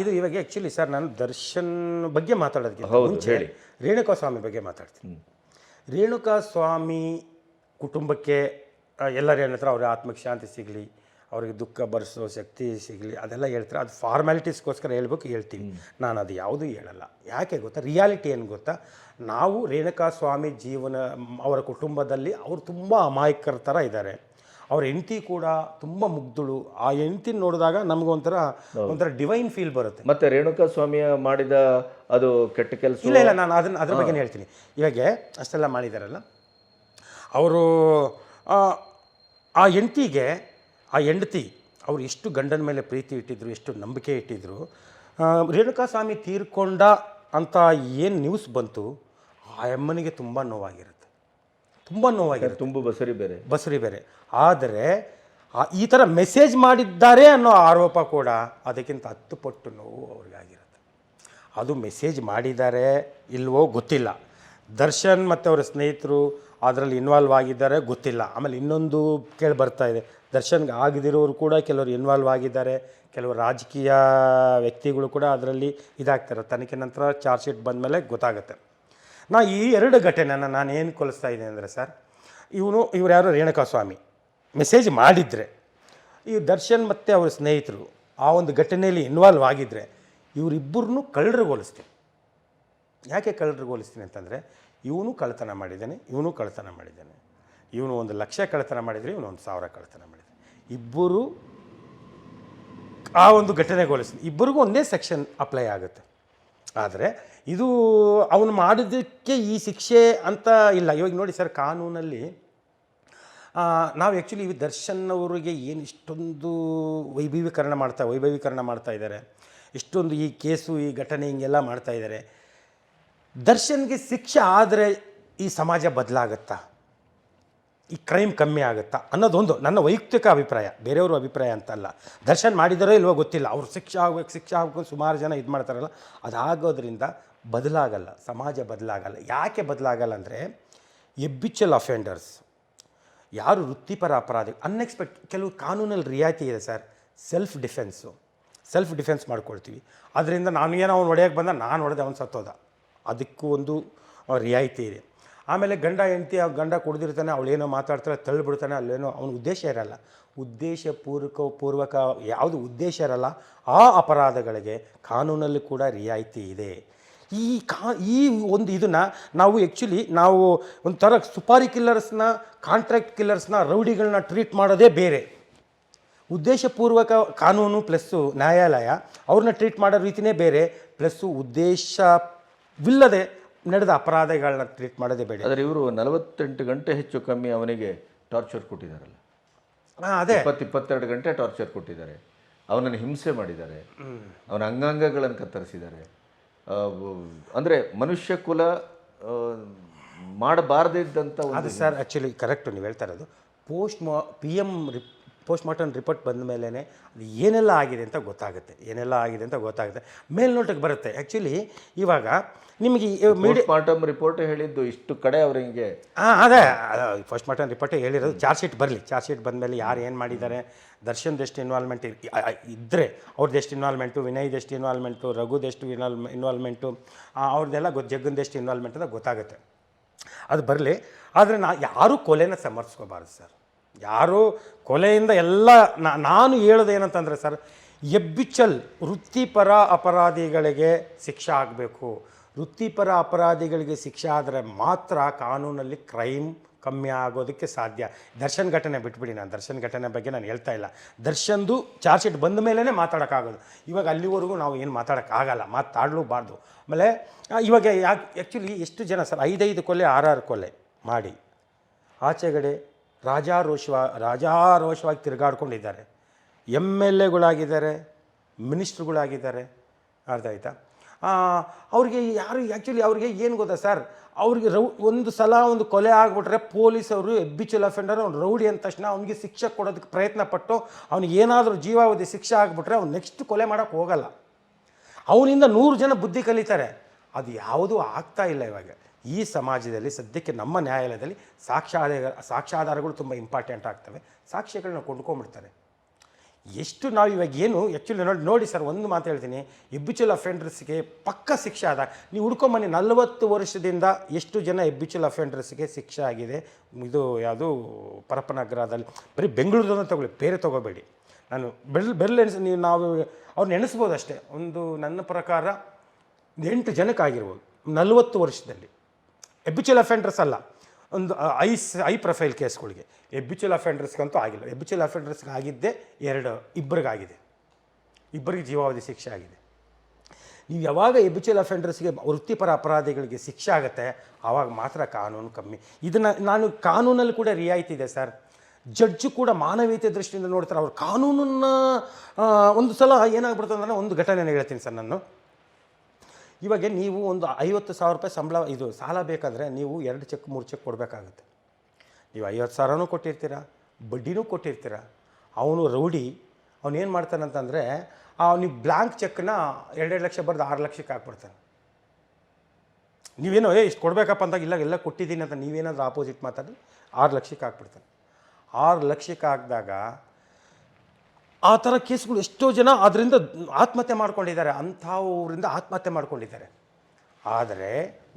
ಇದು ಇವಾಗ ಆ್ಯಕ್ಚುಲಿ ಸರ್ ನಾನು ದರ್ಶನ್ ಬಗ್ಗೆ ಮಾತಾಡೋದಕ್ಕೆ ಮುಂಚೆ ಹೇಳಿ. ರೇಣುಕಾ ಸ್ವಾಮಿ ಬಗ್ಗೆ ಮಾತಾಡ್ತೀನಿ. ರೇಣುಕಾ ಸ್ವಾಮಿ ಕುಟುಂಬಕ್ಕೆ ಎಲ್ಲರ ಏನತ್ರ ಅವ್ರ ಆತ್ಮಕ್ಕೆ ಶಾಂತಿ ಸಿಗಲಿ ಅವ್ರಿಗೆ ದುಃಖ ಭರಿಸೋ ಶಕ್ತಿ ಸಿಗಲಿ ಅದೆಲ್ಲ ಹೇಳ್ತಾರೆ. ಅದು ಫಾರ್ಮ್ಯಾಲಿಟೀಸ್ಗೋಸ್ಕರ ಹೇಳ್ಬೇಕು ಹೇಳ್ತೀನಿ ನಾನು ಅದು ಯಾವುದೂ ಹೇಳಲ್ಲ. ಯಾಕೆ ಗೊತ್ತಾ? ರಿಯಾಲಿಟಿ ಏನು ಗೊತ್ತಾ? ನಾವು ರೇಣುಕಾ ಸ್ವಾಮಿ ಜೀವನ ಅವರ ಕುಟುಂಬದಲ್ಲಿ ಅವರು ತುಂಬ ಅಮಾಯಕರ ಥರ ಇದ್ದಾರೆ. ಅವ್ರ ಹೆಂಡತಿ ಕೂಡ ತುಂಬ ಮುಗ್ಧಳು. ಆ ಹೆಂಡತಿ ನೋಡಿದಾಗ ನಮಗೊಂಥರ ಒಂಥರ ಡಿವೈನ್ ಫೀಲ್ ಬರುತ್ತೆ. ಮತ್ತೆ ರೇಣುಕಾ ಸ್ವಾಮಿಯ ಮಾಡಿದ ಅದು ಕೆಟ್ಟ ಕೆಲಸ? ಇಲ್ಲ ಇಲ್ಲ ನಾನು ಅದನ್ನು ಅದ್ರ ಬಗ್ಗೆ ಹೇಳ್ತೀನಿ. ಇವಾಗ ಅಷ್ಟೆಲ್ಲ ಮಾಡಿದಾರಲ್ಲ? ಅವರು ಆ ಹೆಂಡತಿಗೆ ಆ ಹೆಂಡತಿ ಅವ್ರು ಎಷ್ಟು ಗಂಡನ ಮೇಲೆ ಪ್ರೀತಿ ಇಟ್ಟಿದ್ರು ಎಷ್ಟು ನಂಬಿಕೆ ಇಟ್ಟಿದ್ರು ರೇಣುಕಾಸ್ವಾಮಿ ರೇಣುಕಾ ಸ್ವಾಮಿ ತೀರ್ಕೊಂಡ ಅಂತ ಏನು ನ್ಯೂಸ್ ಬಂತು ಆ ಅಮ್ಮನಿಗೆ ತುಂಬ ನೋವಾಗಿರುತ್ತೆ. ತುಂಬ ನೋವಾಗಿರುತ್ತೆ. ತುಂಬ ಬಸರಿ ಬೇರೆ. ಬಸರಿ ಬೇರೆ. ಆದರೆ ಆ- ಈ ಥರ ಮೆಸೇಜ್ ಮಾಡಿದ್ದಾರೆ ಅನ್ನೋ ಆರೋಪ ಕೂಡ ಅದಕ್ಕಿಂತ ಹತ್ತು ಪಟ್ಟು ನೋವು ಅವ್ರಿಗಾಗಿರುತ್ತೆ ಅದು ಮೆಸೇಜ್ ಮಾಡಿದ್ದಾರೆ ಇಲ್ವೋ ಗೊತ್ತಿಲ್ಲ. ದರ್ಶನ್ ಮತ್ತು ಅವರ ಸ್ನೇಹಿತರು ಅದರಲ್ಲಿ ಇನ್ವಾಲ್ವ್ ಆಗಿದ್ದಾರೆ ಗೊತ್ತಿಲ್ಲ. ಆಮೇಲೆ ಇನ್ನೊಂದು ಕೇಳಿ ಬರ್ತಾ ಇದೆ. ದರ್ಶನ್ಗೆ ಆಗದಿರೋರು ಕೂಡ ಕೆಲವರು ಇನ್ವಾಲ್ವ್ ಆಗಿದ್ದಾರೆ. ಕೆಲವು ರಾಜಕೀಯ ವ್ಯಕ್ತಿಗಳು ಕೂಡ ಅದರಲ್ಲಿ ಇದಾಗ್ತಾರೆ ತನಿಖೆ ನಂತರ ಚಾರ್ಜ್ ಶೀಟ್ ಬಂದಮೇಲೆ ಗೊತ್ತಾಗುತ್ತೆ. ನಾ ಈ ಎರಡು ಘಟನೆನ ನಾನು ಏನು ಕೊಲಿಸ್ತಾ ಇದ್ದೀನಿ ಅಂದರೆ ಸರ್, ಇವನು, ಇವ್ರು ಯಾರು ರೇಣುಕಾ ಸ್ವಾಮಿ ಮೆಸೇಜ್ ಮಾಡಿದರೆ, ಈ ದರ್ಶನ್ ಮತ್ತು ಅವ್ರ ಸ್ನೇಹಿತರು ಆ ಒಂದು ಘಟನೆಯಲ್ಲಿ ಇನ್ವಾಲ್ವ್ ಆಗಿದ್ದರೆ ಇವರಿಬ್ಬರನ್ನೂ ಕಳ್ಳರುಗೊಳಿಸ್ತೀನಿ. ಯಾಕೆ ಕಳ್ಳರುಗೊಳಿಸ್ತೀನಿ ಅಂತಂದರೆ ಇವನು ಕಳ್ತನ ಮಾಡಿದ್ದಾನೆ, ಇವನು ಕಳ್ತನ ಮಾಡಿದ್ದಾನೆ. ಇವನು ಒಂದು ಲಕ್ಷ ಕಳ್ತನ ಮಾಡಿದರೆ ಇವನು ಒಂದು ಸಾವಿರ ಕಳ್ತನ ಮಾಡಿದ್ದಾನೆ. ಇಬ್ಬರು ಆ ಒಂದು ಘಟನೆಗೊಳಿಸ್ತೀನಿ ಇಬ್ಬರಿಗೂ ಒಂದೇ ಸೆಕ್ಷನ್ ಅಪ್ಲೈ ಆಗುತ್ತೆ. ಆದರೆ ಇದು ಅವನು ಮಾಡಿದ್ದಕ್ಕೆ ಈ ಶಿಕ್ಷೆ ಅಂತ ಇಲ್ಲ. ಇವಾಗ ನೋಡಿ ಸರ್, ಕಾನೂನಲ್ಲಿ ನಾವು ಆ್ಯಕ್ಚುಲಿ ದರ್ಶನ್ ಅವರಿಗೆ ಏನು ಇಷ್ಟೊಂದು ವೈಭವೀಕರಣ ಮಾಡ್ತಾ ವೈಭವೀಕರಣ ಮಾಡ್ತಾ ಇದ್ದಾರೆ. ಇಷ್ಟೊಂದು ಈ ಕೇಸು, ಈ ಘಟನೆ ಹಿಂಗೆಲ್ಲ ಮಾಡ್ತಾ ಇದ್ದಾರೆ. ದರ್ಶನ್ಗೆ ಶಿಕ್ಷೆ ಆದರೆ ಈ ಸಮಾಜ ಬದಲಾಗತ್ತಾ? ಈ ಕ್ರೈಮ್ ಕಮ್ಮಿ ಆಗುತ್ತಾ? ಅನ್ನೋದೊಂದು ನನ್ನ ವೈಯಕ್ತಿಕ ಅಭಿಪ್ರಾಯ, ಬೇರೆಯವ್ರ ಅಭಿಪ್ರಾಯ ಅಂತಲ್ಲ. ದರ್ಶನ್ ಮಾಡಿದರೋ ಇಲ್ವೋ ಗೊತ್ತಿಲ್ಲ. ಅವ್ರು ಶಿಕ್ಷೆ ಆಗ್ಬೇಕು ಶಿಕ್ಷೆ ಆಗ್ಬೇಕು, ಸುಮಾರು ಜನ ಇದು ಮಾಡ್ತಾರಲ್ಲ. ಅದಾಗೋದ್ರಿಂದ ಬದಲಾಗಲ್ಲ, ಸಮಾಜ ಬದಲಾಗಲ್ಲ. ಯಾಕೆ ಬದಲಾಗಲ್ಲ ಅಂದರೆ ಎಬ್ಬಿಚಲ್ ಅಫೆಂಡರ್ಸ್ ಯಾರು ವೃತ್ತಿಪರ ಅಪರಾಧಿ ಅನ್ಎಕ್ಸ್ಪೆಕ್ಟ್ ಕೆಲವು ಕಾನೂನಲ್ಲಿ ರಿಯಾಯಿತಿ ಇದೆ sir. Self defence self defence ಮಾಡ್ಕೊಳ್ತೀವಿ. ಅದರಿಂದ ನಾನು ಏನೋ ಅವ್ನು ಹೊಡೆಯೋಕ್ಕೆ ಬಂದ, ನಾನು ಹೊಡೆದೆ ಅವ್ನು ಸತ್ತೋದ. ಅದಕ್ಕೂ ಒಂದು ರಿಯಾಯಿತಿ ಇದೆ. ಆಮೇಲೆ ಗಂಡ ಹೆಂಡತಿ ಆ ಗಂಡ ಕುಡಿದಿರ್ತಾನೆ ಅವಳೇನೋ ಮಾತಾಡ್ತಾಳೆ, ತಳ್ಳಿಬಿಡ್ತಾನೆ, ಅಲ್ಲೇನೋ ಅವನ ಉದ್ದೇಶ ಇರಲ್ಲ. ಉದ್ದೇಶ ಪೂರ್ವಕ ಪೂರ್ವಕ ಯಾವುದು ಉದ್ದೇಶ ಇರಲ್ಲ, ಆ ಅಪರಾಧಗಳಿಗೆ ಕಾನೂನಲ್ಲಿ ಕೂಡ ರಿಯಾಯಿತಿ ಇದೆ. ಈ ಕಾ, ಈ ಒಂದು ಇದನ್ನು ನಾವು ಆ್ಯಕ್ಚುಲಿ ನಾವು ಒಂಥರ ಸುಪಾರಿ ಕಿಲ್ಲರ್ಸ್ನ ಕಾಂಟ್ರಾಕ್ಟ್ ಕಿಲ್ಲರ್ಸ್ನ ರೌಡಿಗಳನ್ನ ಟ್ರೀಟ್ ಮಾಡೋದೇ ಬೇರೆ. ಉದ್ದೇಶಪೂರ್ವಕ ಕಾನೂನು ಪ್ಲಸ್ಸು ನ್ಯಾಯಾಲಯ ಅವ್ರನ್ನ ಟ್ರೀಟ್ ಮಾಡೋ ರೀತಿನೇ ಬೇರೆ, ಪ್ಲಸ್ಸು ಉದ್ದೇಶವಿಲ್ಲದೆ ನಡೆದ ಅಪರಾಧಗಳನ್ನ ಟ್ರೀಟ್ ಮಾಡೋದೇ ಬೇಡ. ಆದರೆ ಇವರು ನಲವತ್ತೆಂಟು ಗಂಟೆ ಹೆಚ್ಚು ಕಮ್ಮಿ ಅವನಿಗೆ ಟಾರ್ಚರ್ ಕೊಟ್ಟಿದ್ದಾರಲ್ಲ ಹಾಂ ಅದೇ. ಇಪ್ಪತ್ತು ಇಪ್ಪತ್ತೆರಡು ಗಂಟೆ ಟಾರ್ಚರ್ ಕೊಟ್ಟಿದ್ದಾರೆ. ಅವನನ್ನು ಹಿಂಸೆ ಮಾಡಿದ್ದಾರೆ. ಅವನ ಅಂಗಾಂಗಗಳನ್ನು ಕತ್ತರಿಸಿದ್ದಾರೆ. ಅಂದರೆ ಮನುಷ್ಯ ಕುಲ ಮಾಡಬಾರ್ದಿದ್ದಂಥ ಅದು ಸರ್ ಆ್ಯಕ್ಚುಲಿ ಕರೆಕ್ಟು ನೀವು ಹೇಳ್ತಾ ಇರೋದು. ಪೋಸ್ಟ್ ಮಾ ಪಿ ಎಂ ರಿಪ್ ಪೋಸ್ಟ್ ಮಾರ್ಟಮ್ ರಿಪೋರ್ಟ್ ಬಂದ ಮೇಲೇ ಅದು ಏನೆಲ್ಲ ಆಗಿದೆ ಅಂತ ಗೊತ್ತಾಗುತ್ತೆ. ಏನೆಲ್ಲ ಆಗಿದೆ ಅಂತ ಗೊತ್ತಾಗುತ್ತೆ. ಮೇಲ್ನೋಟಕ್ಕೆ ಬರುತ್ತೆ. ಆ್ಯಕ್ಚುಲಿ ಇವಾಗ ನಿಮಗೆ ಮೀಡಿಯಾ ಪೋಸ್ಟ್ ಮಾರ್ಟಮ್ ರಿಪೋರ್ಟ್ ಹೇಳಿದ್ದು ಇಷ್ಟು ಕಡೆ ಅವರಿಗೆ ಹಾಂ ಅದೇ ಫಸ್ಟ್ ಮಾರ್ಟಮ್ ರಿಪೋರ್ಟ್ ಹೇಳಿರೋದು ಚಾರ್ಜ್ ಶೀಟ್ ಬರಲಿ. ಚಾರ್ಜ್ ಶೀಟ್ ಬಂದಮೇಲೆ ಯಾರು ಏನು ಮಾಡಿದ್ದಾರೆ? ದರ್ಶನ್ದು ಎಷ್ಟು ಇನ್ವಾಲ್ವ್ಮೆಂಟ್ ಇದ್ದರೆ ಅವ್ರದ್ದು ಎಷ್ಟು ಇನ್ವಾಲ್ವ್ಮೆಂಟು ಎಷ್ಟು ಇನ್ವಾಲ್ವ್ಮೆಂಟು ರಘುದೆಷ್ಟು ಇನ್ವಾಲ್ ಇನ್ವಾಲ್ವ್ಮೆಂಟು ಅವ್ರದ್ದೆಲ್ಲ ಗೊತ್ತು ಜಗ್ಗಂದು ಎಷ್ಟು ಇನ್ವಾಲ್ವ್ಮೆಂಟ್ ಅಂತ ಗೊತ್ತಾಗುತ್ತೆ. ಅದು ಬರಲಿ. ಆದರೆ ನಾ ಯಾರೂ ಕೊಲೆನ ಸಮರ್ಥಿಸ್ಕೋಬಾರ್ದು ಸರ್. ಯಾರು ಕೊಲೆಯಿಂದ ಎಲ್ಲ ನಾನು ಹೇಳೋದು ಏನಂತಂದರೆ ಸರ್, ಎಬ್ಬಿಚಲ್ ವೃತ್ತಿಪರ ಅಪರಾಧಿಗಳಿಗೆ ಶಿಕ್ಷೆ ಆಗಬೇಕು. ವೃತ್ತಿಪರ ಅಪರಾಧಿಗಳಿಗೆ ಶಿಕ್ಷೆ ಆದರೆ ಮಾತ್ರ ಕಾನೂನಲ್ಲಿ ಕ್ರೈಮ್ ಕಮ್ಮಿ ಆಗೋದಕ್ಕೆ ಸಾಧ್ಯ. ದರ್ಶನ್ ಘಟನೆ ಬಿಟ್ಬಿಡಿ ನಾನು. ದರ್ಶನ್ ಘಟನೆ ಬಗ್ಗೆ ನಾನು ಹೇಳ್ತಾ ಇಲ್ಲ. ದರ್ಶನ್ದು ಚಾರ್ಜ್ ಶೀಟ್ ಬಂದ ಮೇಲೇ ಮಾತಾಡೋಕ್ಕಾಗೋದು. ಇವಾಗ ಅಲ್ಲಿವರೆಗೂ ನಾವು ಏನು ಮಾತಾಡೋಕ್ಕಾಗಲ್ಲ. ಮಾತಾಡಲೂಬಾರ್ದು ಆಮೇಲೆ ಇವಾಗ ಯಾಕೆ ಆ್ಯಕ್ಚುಲಿ ಎಷ್ಟು ಜನ ಸರ್, ಐದೈದು ಕೊಲೆ, ಆರಾರು ಕೊಲೆ ಮಾಡಿ. ಆಚೆಗಡೆ ರಾಜಾರೋಷವ ರಾಜಾರೋಷವಾಗಿ ತಿರುಗಾಡ್ಕೊಂಡಿದ್ದಾರೆ. ಎಂ ಎಲ್ ಎಗಳಾಗಿದ್ದಾರೆ, ಮಿನಿಸ್ಟ್ರುಗಳಾಗಿದ್ದಾರೆ. ಅರ್ಥ ಆಯ್ತಾ? ಅವ್ರಿಗೆ ಯಾರು ಆ್ಯಕ್ಚುಲಿ ಅವ್ರಿಗೆ ಏನು ಗೊತ್ತಾ ಸರ್? ಅವ್ರಿಗೆ ರೌ, ಒಂದು ಸಲ ಒಂದು ಕೊಲೆ ಆಗಿಬಿಟ್ರೆ ಪೊಲೀಸವರು ಎಬ್ಬಿಚಲ್ ಅಫೆಂಡರ್, ಅವ್ನು ರೌಡಿ ಅಂದ ತಕ್ಷಣ ಅವನಿಗೆ ಶಿಕ್ಷೆ ಕೊಡೋದಕ್ಕೆ ಪ್ರಯತ್ನ ಪಟ್ಟು ಅವ್ನಿಗೆ ಏನಾದರೂ ಜೀವಾವಧಿ ಶಿಕ್ಷೆ ಆಗಿಬಿಟ್ರೆ ಅವ್ನು ನೆಕ್ಸ್ಟ್ ಕೊಲೆ ಮಾಡೋಕ್ಕೆ ಹೋಗಲ್ಲ. ಅವನಿಂದ ನೂರು ಜನ ಬುದ್ಧಿ ಕಲಿತಾರೆ. ಅದು ಯಾವುದೂ ಆಗ್ತಾ ಇಲ್ಲ ಇವಾಗ. ಈ ಸಮಾಜದಲ್ಲಿ ಸದ್ಯಕ್ಕೆ ನಮ್ಮ ನ್ಯಾಯಾಲಯದಲ್ಲಿ ಸಾಕ್ಷ್ಯಾಧಾರ, ಸಾಕ್ಷ್ಯಾಧಾರಗಳು ತುಂಬ ಇಂಪಾರ್ಟೆಂಟ್ ಆಗ್ತವೆ. ಸಾಕ್ಷ್ಯಗಳನ್ನ ಕೊಂಡ್ಕೊಂಡ್ಬಿಡ್ತಾರೆ. ಎಷ್ಟು ನಾವು ಇವಾಗ ಏನು ಆ್ಯಕ್ಚುಲಿ ನೋಡಿ ನೋಡಿ ಸರ್, ಒಂದು ಮಾತು ಹೇಳ್ತೀನಿ. ಎಬ್ಬಿಚುಲ್ ಅಫೆಂಡರ್ಸ್ಗೆ ಪಕ್ಕ ಶಿಕ್ಷೆ ಆದ, ನೀವು ಹುಡ್ಕೊಂಬನ್ನಿ ನಲವತ್ತು ವರ್ಷದಿಂದ ಎಷ್ಟು ಜನ ಎಬ್ಬಿಚುಲ್ ಅಫೆಂಡರ್ಸ್ಗೆ ಶಿಕ್ಷೆ ಆಗಿದೆ. ಇದು ಯಾವುದು ಪರಪನಗರದಲ್ಲಿ ಬರೀ ಬೆಂಗಳೂರನ್ನ ತಗೊಳ್ಳಿ, ಬೇರೆ ತಗೋಬೇಡಿ. ನಾನು ಬೆಲ್ ಬೆಲ್ ನೀವು ನಾವು ಅವ್ರು ನೆನೆಸ್ಬೋದು ಅಷ್ಟೇ. ಒಂದು ನನ್ನ ಪ್ರಕಾರ ಎಂಟು ಜನಕ್ಕೆ ಆಗಿರ್ಬೋದು, ನಲವತ್ತು ವರ್ಷದಲ್ಲಿ. ಎಬ್ಬಿಚುಲ್ ಅಫೆಂಡರ್ಸ್ ಅಲ್ಲ. ಒಂದು ಐಸ್ ಐ ಪ್ರೊಫೈಲ್ ಕೇಸ್ಗಳಿಗೆ. ಎಬ್ಬಿಚುಲ್ ಅಫೆಂಡರ್ಸ್ಗಂತೂ ಆಗಿಲ್ಲ. ಎಬ್ಬಿಚುಲ್ ಅಫೆಂಡರ್ಸ್ಗೆ ಆಗಿದ್ದೇ ಎರಡು, ಇಬ್ಬರಿಗಾಗಿದೆ. ಇಬ್ಬರಿಗೆ ಜೀವಾವಧಿ ಶಿಕ್ಷೆ ಆಗಿದೆ. ನೀವು ಯಾವಾಗ ಎಬ್ಬಿಚುಲ್ ಅಫೆಂಡರ್ಸ್ಗೆ ವೃತ್ತಿಪರ ಅಪರಾಧಿಗಳಿಗೆ ಶಿಕ್ಷೆ ಆಗುತ್ತೆ ಆವಾಗ ಮಾತ್ರ ಕಾನೂನು ಕಮ್ಮಿ. ಇದನ್ನು ನಾನು ಕಾನೂನಲ್ಲಿ ಕೂಡ ರಿಯಾಯಿತಿ ಇದೆ ಸರ್. ಜಡ್ಜು ಕೂಡ ಮಾನವೀಯತೆ ದೃಷ್ಟಿಯಿಂದ ನೋಡ್ತಾರೆ. ಅವ್ರು ಕಾನೂನನ್ನು ಒಂದು ಸಲ ಏನಾಗ್ಬಿಡ್ತದೆ ಅಂದರೆ ಒಂದು ಘಟನೆ ಹೇಳ್ತೀನಿ ಸರ್ ನಾನು. ಇವಾಗ ನೀವು ಒಂದು ಐವತ್ತು ಸಾವಿರ ರೂಪಾಯಿ ಸಂಬಳ, ಇದು ಸಾಲ ಬೇಕಾದರೆ ನೀವು ಎರಡು ಚೆಕ್, ಮೂರು ಚೆಕ್ ಕೊಡಬೇಕಾಗುತ್ತೆ. ನೀವು ಐವತ್ತು ಸಾವಿರನೂ ಕೊಟ್ಟಿರ್ತೀರ, ಬಡ್ಡಿನೂ ಕೊಟ್ಟಿರ್ತೀರ. ಅವನು ರೌಡಿ ಅವನೇನು ಮಾಡ್ತಾನಂತಂದರೆ ನೀವು ಬ್ಲ್ಯಾಂಕ್ ಚೆಕ್ನ ಎರಡೆರಡು ಲಕ್ಷ ಬರೆದು ಆರು ಲಕ್ಷಕ್ಕೆ ಹಾಕ್ಬಿಡ್ತಾನೆ. ನೀವೇನೋ, ಏ, ಇಷ್ಟು ಕೊಡಬೇಕಪ್ಪ ಅಂದಾಗ ಇಲ್ಲ, ಎಲ್ಲ ಕೊಟ್ಟಿದ್ದೀನಿ ಅಂತ ನೀವೇನಾದರೂ ಆಪೋಸಿಟ್ ಮಾತಾಡಿ ಆರು ಲಕ್ಷಕ್ಕೆ ಹಾಕ್ಬಿಡ್ತಾನೆ. ಆರು ಲಕ್ಷಕ್ಕೆ ಹಾಕಿದಾಗ ಆ ಥರ ಕೇಸ್ಗಳು ಎಷ್ಟೋ ಜನ ಅದರಿಂದ ಆತ್ಮಹತ್ಯೆ ಮಾಡ್ಕೊಂಡಿದ್ದಾರೆ. ಅಂಥವರಿಂದ ಆತ್ಮಹತ್ಯೆ ಮಾಡ್ಕೊಂಡಿದ್ದಾರೆ. ಆದರೆ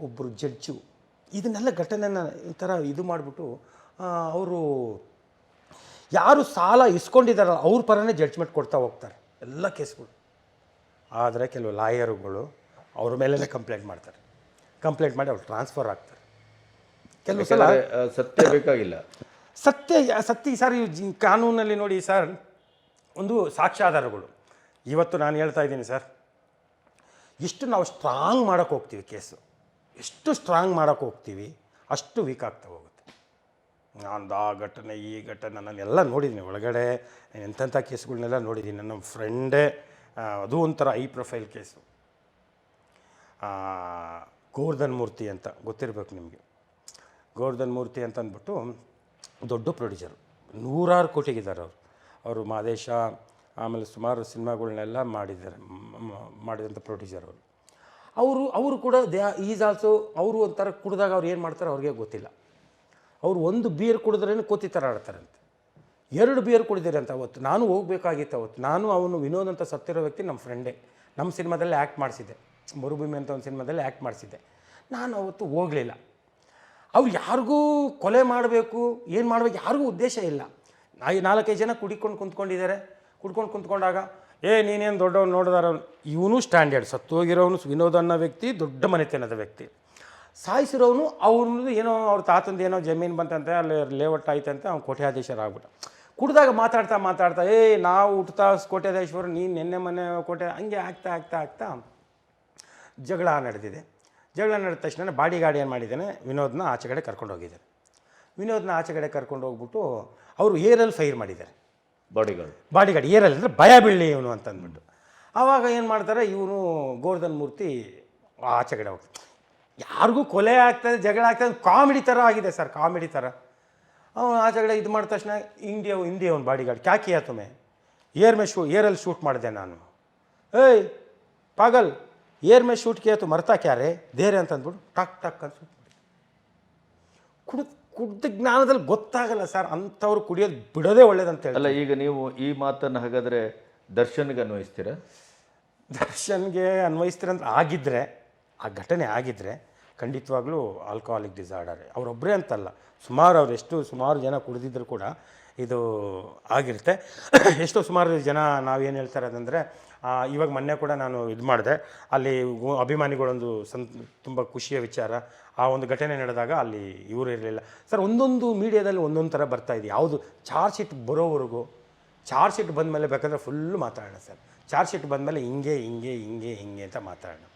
ಒಬ್ಬರು ಜಡ್ಜು ಇದನ್ನೆಲ್ಲ ಘಟನೆನ ಈ ಥರ ಇದು ಮಾಡಿಬಿಟ್ಟು ಅವರು ಯಾರು ಸಾಲ ಇಸ್ಕೊಂಡಿದ್ದಾರಲ್ಲ ಅವ್ರ ಪರನೇ ಜಡ್ಜ್ಮೆಂಟ್ ಕೊಡ್ತಾ ಹೋಗ್ತಾರೆ. ಎಲ್ಲ ಕೇಸ್ಗಳು. ಆದರೆ ಕೆಲವು ಲಾಯರುಗಳು ಅವ್ರ ಮೇಲೇ ಕಂಪ್ಲೇಂಟ್ ಮಾಡ್ತಾರೆ. ಕಂಪ್ಲೇಂಟ್ ಮಾಡಿ ಅವ್ರು ಟ್ರಾನ್ಸ್ಫರ್ ಆಗ್ತಾರೆ. ಕೆಲವು ಸಲ ಸತ್ಯ ಬೇಕಾಗಿಲ್ಲ. ಸತ್ಯ ಸತ್ಯ ಈ ಸಾರಿ ಕಾನೂನಲ್ಲಿ ನೋಡಿ ಸರ್ ಒಂದು ಸಾಕ್ಷ್ಯಾಧಾರಗಳು. ಇವತ್ತು ನಾನು ಹೇಳ್ತಾ ಇದ್ದೀನಿ ಸರ್ ಇಷ್ಟು ನಾವು ಸ್ಟ್ರಾಂಗ್ ಮಾಡೋಕ್ಕೆ ಹೋಗ್ತೀವಿ ಕೇಸು. ಎಷ್ಟು ಸ್ಟ್ರಾಂಗ್ ಮಾಡೋಕ್ಕೆ ಹೋಗ್ತೀವಿ ಅಷ್ಟು ವೀಕ್ ಆಗ್ತಾ ಹೋಗುತ್ತೆ. ನಾನು ಆ ಘಟನೆ ಈ ಘಟನೆ ನಾನು ಎಲ್ಲ ನೋಡಿದ್ದೀನಿ ಒಳಗಡೆ. ನಾನು ಎಂಥೆಂಥ ಕೇಸ್ಗಳನ್ನೆಲ್ಲ ನೋಡಿದ್ದೀನಿ. ನನ್ನ ಫ್ರೆಂಡೇ ಅದು ಒಂಥರ ಐ ಪ್ರೊಫೈಲ್ ಕೇಸು. ಆ, ಗೋವರ್ಧನ್ ಮೂರ್ತಿ ಅಂತ ಗೊತ್ತಿರಬೇಕು ನಿಮಗೆ. ಗೋವರ್ಧನ್ ಮೂರ್ತಿ ಅಂತ ಅಂದ್ಬಿಟ್ಟು ದೊಡ್ಡ ಪ್ರೊಡ್ಯೂಸರು ನೂರಾರು ಕೋಟಿಗಿದ್ದಾರೆ ಅವರು. ಅವರು ಮಾದೇಶ, ಆಮೇಲೆ ಸುಮಾರು ಸಿನಿಮಾಗಳನ್ನೆಲ್ಲ ಮಾಡಿದ್ದಾರೆ ಮಾಡಿದಂಥ ಪ್ರೊಡ್ಯೂಸರ್ ಅವರು. ಅವರು ಅವರು ಕೂಡ ದೇ, ಈಸ್ ಆಲ್ಸೋ ಅವರು ಒಂಥರ ಕುಡಿದಾಗ ಅವ್ರು ಏನು ಮಾಡ್ತಾರೆ ಅವ್ರಿಗೆ ಗೊತ್ತಿಲ್ಲ. ಅವರು ಒಂದು ಬಿಯರ್ ಕುಡಿದ್ರೇ ಕೋತಿ ಥರ ಆಡ್ತಾರಂತೆ. ಎರಡು ಬಿಯರ್ ಕುಡಿದಿರಿ ಅಂತ ಅವತ್ತು, ನಾನು ಹೋಗ್ಬೇಕಾಗಿತ್ತು ಅವತ್ತು. ನಾನು ಅವನು ವಿನೋದ್ ಅಂತ ಸತ್ತಿರೋ ವ್ಯಕ್ತಿ ನಮ್ಮ ಫ್ರೆಂಡೇ ನಮ್ಮ ಸಿನಿಮಾದಲ್ಲಿ ಆ್ಯಕ್ಟ್ ಮಾಡಿಸಿದ್ದೆ. ಮರುಭೂಮಿ ಅಂತ ಒಂದು ಸಿನಿಮಾದಲ್ಲಿ ಆ್ಯಕ್ಟ್ ಮಾಡಿಸಿದ್ದೆ. ನಾನು ಅವತ್ತು ಹೋಗಲಿಲ್ಲ. ಅವ್ರು ಯಾರಿಗೂ ಕೊಲೆ ಮಾಡಬೇಕು, ಏನು ಮಾಡಬೇಕು, ಯಾರಿಗೂ ಉದ್ದೇಶ ಇಲ್ಲ. ನಾ ನಾಲ್ಕೈದು ಜನ ಕುಡಿಕೊಂಡು ಕುಂತ್ಕೊಂಡಿದ್ದಾರೆ. ಕುಡ್ಕೊಂಡು ಕುಂತ್ಕೊಂಡಾಗ, ಏ, ನೀನೇನು ದೊಡ್ಡವನು ನೋಡಿದಾರ? ಇವನು ಸ್ಟ್ಯಾಂಡರ್ಡ್ ಸತ್ತೋಗಿರೋನು ವಿನೋದ ಅನ್ನೋ ವ್ಯಕ್ತಿ, ದೊಡ್ಡ ಮನೆತನದ ವ್ಯಕ್ತಿ. ಸಾಯಿಸಿರೋನು ಅವ್ರದ್ದು ಏನೋ ಅವ್ರ ತಾತಂದು ಏನೋ ಜಮೀನು ಬಂತಂತೆ, ಅಲ್ಲಿ ಲೇಔಟ್ ಆಯ್ತಂತೆ, ಅವ್ನು ಕೋಟ್ಯಾಧೀಶರಾಗ್ಬಿಟ್ಟ. ಕುಡ್ದಾಗ ಮಾತಾಡ್ತಾ ಮಾತಾಡ್ತಾ, ಏ, ನಾವು ಹುಟ್ತಾ ಕೋಟ್ಯಾಧೀಶ್ವರ ನೀನು ನಿನ್ನೆ ಮನೆ ಕೋಟೆ ಹಂಗೆ ಆಗ್ತಾ ಆಗ್ತಾ ಆಗ್ತಾ ಜಗಳ ನಡೆದಿದೆ. ಜಗಳ ನಡೆದ ತಕ್ಷಣ ಬಾಡಿ ಗಾಡಿ ಏನು ಮಾಡಿದ್ದಾನೆ, ವಿನೋದ್ನ ಆಚೆ ಕಡೆ ಕರ್ಕೊಂಡು ಹೋಗಿದ್ದಾನೆ ವಿನೋದ್ನ ಆಚೆ ಕಡೆ ಕರ್ಕೊಂಡು ಹೋಗ್ಬಿಟ್ಟು ಅವರು ಏರಲ್ಲಿ ಫೈರ್ ಮಾಡಿದ್ದಾರೆ. ಬಾಡಿಗಾರ್ಡ್. ಬಾಡಿಗಾರ್ಡ್ ಏರಲ್ಲಿ ಅಂದರೆ ಭಯ ಬೀಳಲಿ ಇವನು ಅಂತ ಅಂದ್ಬಿಟ್ಟು ಆವಾಗ ಏನು ಮಾಡ್ತಾರೆ ಇವನು ಗೋರ್ಧನ್ ಮೂರ್ತಿ ಆಚೆ ಕಡೆ ಹೋಗ್ತಾರೆ. ಯಾರಿಗೂ ಕೊಲೆ ಆಗ್ತದೆ ಜಗಳ ಆಗ್ತದೆ ಕಾಮಿಡಿ ಥರ ಆಗಿದೆ ಸರ್ ಕಾಮಿಡಿ ಥರ ಅವನು ಆಚೆ ಕಡೆ ಇದು ಮಾಡಿದ ತಕ್ಷಣ ಇಂಡಿಯಾ ಇಂಡಿಯಾ ಅವ್ನು ಬಾಡಿಗಾರ್ಡ್ ಕ್ಯಾಕಿಯಾ ತುಮೆ ಏರ್ ಮೇ ಶೂ ಏರಲ್ಲಿ ಶೂಟ್ ಮಾಡಿದೆ ನಾನು. ಏಯ್ ಪಾಗಲ್ ಏರ್ ಮೇ ಶೂಟ್ ಕೇತು ಮರ್ತಾ ಕ್ಯಾರೆ? ದೇರೆ ಅಂತ ಅಂದ್ಬಿಟ್ಟು ಟಕ್ ಟಕ್ ಅಂತ shoot ಮಾಡಿದೆ. ಕುಡ್ ಕುಡ್ದ ಜ್ಞಾನದಲ್ಲಿ ಗೊತ್ತಾಗಲ್ಲ ಸರ್. ಅಂಥವ್ರು ಕುಡಿಯೋದು ಬಿಡೋದೇ ಒಳ್ಳೇದಂತ ಹೇಳಿ ಅಲ್ಲ ಈಗ ನೀವು ಈ ಮಾತನ್ನು ಹಾಗಾದ್ರೆ ದರ್ಶನ್ಗೆ ಅನ್ವಯಿಸ್ತೀರಾ? ದರ್ಶನ್ಗೆ ಅನ್ವಯಿಸ್ತೀರಂದ್ರೆ ಆಗಿದ್ದರೆ ಆ ಘಟನೆ ಆಗಿದ್ದರೆ ಖಂಡಿತವಾಗ್ಲೂ ಆಲ್ಕೋಹಾಲಿಕ್ ಡಿಸಾರ್ಡರ್ ಅವರೊಬ್ಬರೇ ಅಂತಲ್ಲ. ಸುಮಾರು ಅವ್ರು ಎಷ್ಟು ಸುಮಾರು ಜನ ಕುಡಿದಿದ್ರು ಕೂಡ ಇದು ಆಗಿರುತ್ತೆ. ಎಷ್ಟೋ ಸುಮಾರು ಜನ ನಾವೇನು ಹೇಳ್ತಾರೆ ಅದಂದರೆ ಇವಾಗ ಮೊನ್ನೆ ಕೂಡ ನಾನು ಇದು ಮಾಡಿದೆ. ಅಲ್ಲಿ ಅಭಿಮಾನಿಗಳೊಂದು ಸಂ, ತುಂಬ ಖುಷಿಯ ವಿಚಾರ. ಆ ಒಂದು ಘಟನೆ ನಡೆದಾಗ ಅಲ್ಲಿ ಇವರು ಇರಲಿಲ್ಲ. ಸರ್, ಒಂದೊಂದು ಮೀಡಿಯಾದಲ್ಲಿ ಒಂದೊಂದು ಥರ ಬರ್ತಾ ಇದೆ. ಯಾವುದು ಚಾರ್ಜ್ ಶೀಟ್ ಬರೋವರೆಗೂ, ಚಾರ್ಜ್ ಶೀಟ್ ಬಂದಮೇಲೆ ಬೇಕಾದರೆ ಫುಲ್ಲು ಮಾತಾಡೋಣ ಸರ್. ಚಾರ್ಜ್ ಶೀಟ್ ಬಂದಮೇಲೆ ಹಿಂಗೆ ಹಿಂಗೆ ಹಿಂಗೆ ಹಿಂಗೆ ಅಂತ ಮಾತಾಡೋಣ.